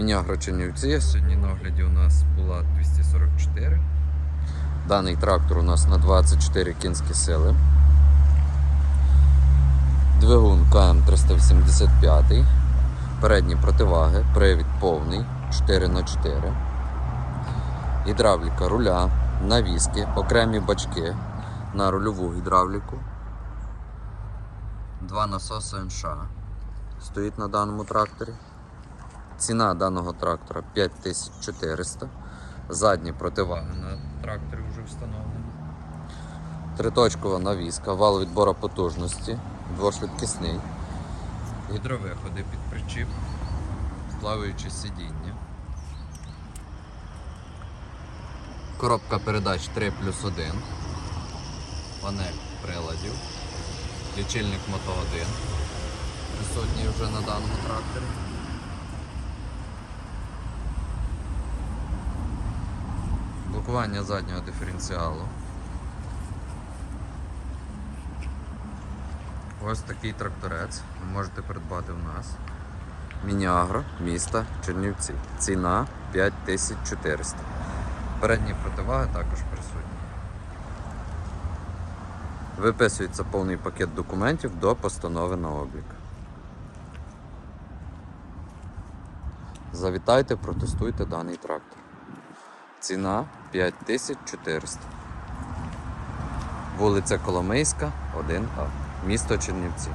Мінягро Чернівці. Сьогодні на огляді у нас була 244. Даний трактор у нас на 24 кінські сили. Двигун КМ385. Передні противаги, привід повний 4х4. Гідравліка руля, навіски, окремі бачки на рульову гідравліку. Два насоси НШ стоїть на даному тракторі. Ціна даного трактора 5400. Задні противаги на тракторі вже встановлені. Триточкова навіска, вал відбору потужності, двошвидкісний. Гідровиходи під причіп, плаваюче сидіння. Коробка передач 3 плюс 1. Панель приладів. Лічильник Мото 1. Присутній вже на даному тракторі. Блокування заднього диференціалу. Ось такий тракторець ви можете придбати в нас. Мініагро, міста Чернівці. Ціна 5400. Передні противаги також присутні. Виписується повний пакет документів до постанови на облік. Завітайте, протестуйте даний трактор. Ціна 5400. Вулиця Коломийська, 1А. Місто Чернівці.